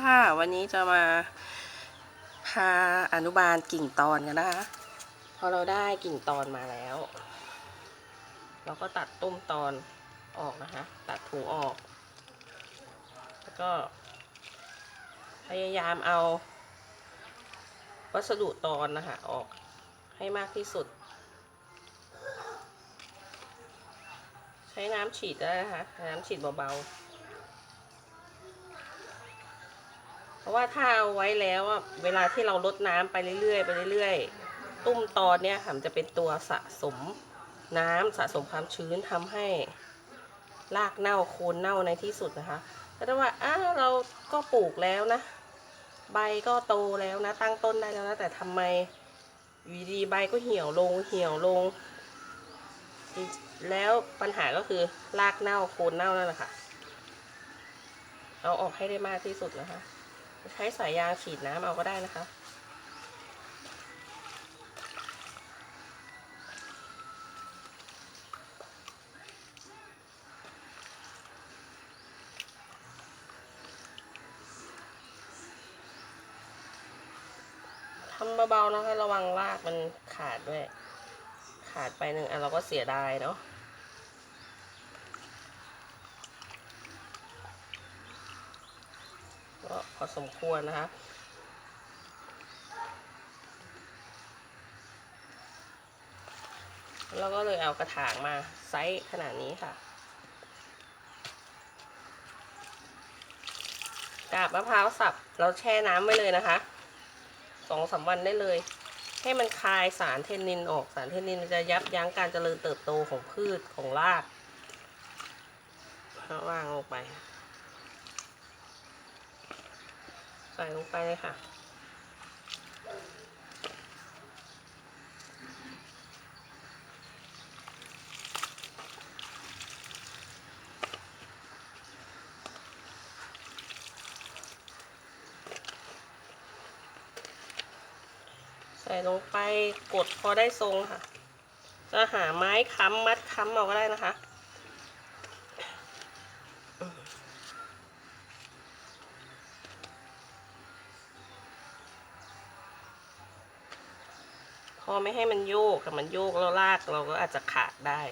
ค่ะ วันนี้จะมาพาอนุบาลกิ่งตอนกันนะคะ พอเราได้กิ่งตอนมาแล้ว เราก็ตัดต้มตอนออกนะคะ ตัดถุงออก แล้วก็ พยายามเอา วัสดุตอนนะคะ ออกให้มากที่สุด ใช้น้ำฉีดได้นะคะ น้ำฉีดเบาๆ เพราะว่าถ้าเอาไว้แล้วอะเวลาที่เราลดน้ำไปเรื่อยๆไปเรื่อยๆ ตุ้มตอนเนี่ยค่ะมันจะเป็นตัวสะสมน้ำสะสมความชื้นทำให้รากเน่าโคนเน่าในที่สุดนะคะก็ได้ว่าอ้าเราก็ปลูกแล้วนะ ใบก็โตแล้วนะ ตั้งต้นได้แล้วนะ แต่ทำไมอยู่ดีๆใบก็เหี่ยวลงเหี่ยวลง แล้วปัญหาก็คือรากเน่าโคนเน่านั่นแหละค่ะ เอาออกให้ได้มากที่สุดนะคะ ใช้สายยางฉีดน้ำเอาก็ได้นะคะ ทำเบาๆนะคะ ระวังรากมันขาดด้วย ขาดไปหนึ่งอันเราก็เสียดายเนาะ ก็พอ สมควรนะคะแล้วก็เลยเอากระถางมาไซส์ขนาดนี้ค่ะกาบมะพร้าวสับเราแช่น้ำไว้เลยนะคะสองสามวันได้เลย ให้มันคายสารเทนนินออกสารเทนนินจะยับยั้งการเจริญเติบโตของพืชของรากววางลงไป ใส่ลงไปเลยค่ะ ใส่ลงไปกดพอได้ทรงค่ะ จะหาไม้ค้ำมัดค้ำเอาก็ได้นะคะ อไม่ให้มันโยกแต่มันโยกแล้วลากเราก็อาจจะขาดได้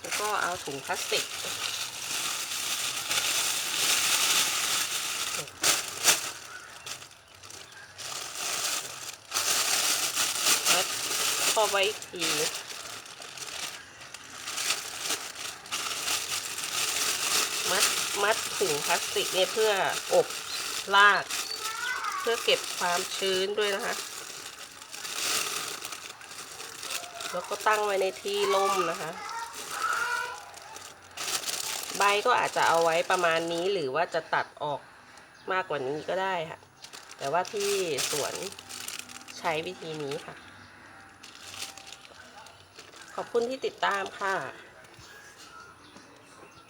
แล้วก็เอาถุงพลาสติกมัดครอไว้อีกที มัด มัดถุงพลาสติกเนี่ยเพื่ออบลาก เพื่อเก็บความชื้นด้วยนะคะ แล้วก็ตั้งไว้ในที่ร่มนะคะ ใบก็อาจจะเอาไว้ประมาณนี้หรือว่าจะตัดออกมากกว่านี้ก็ได้ค่ะ แต่ว่าที่สวนใช้วิธีนี้ค่ะ ขอบคุณที่ติดตามค่ะ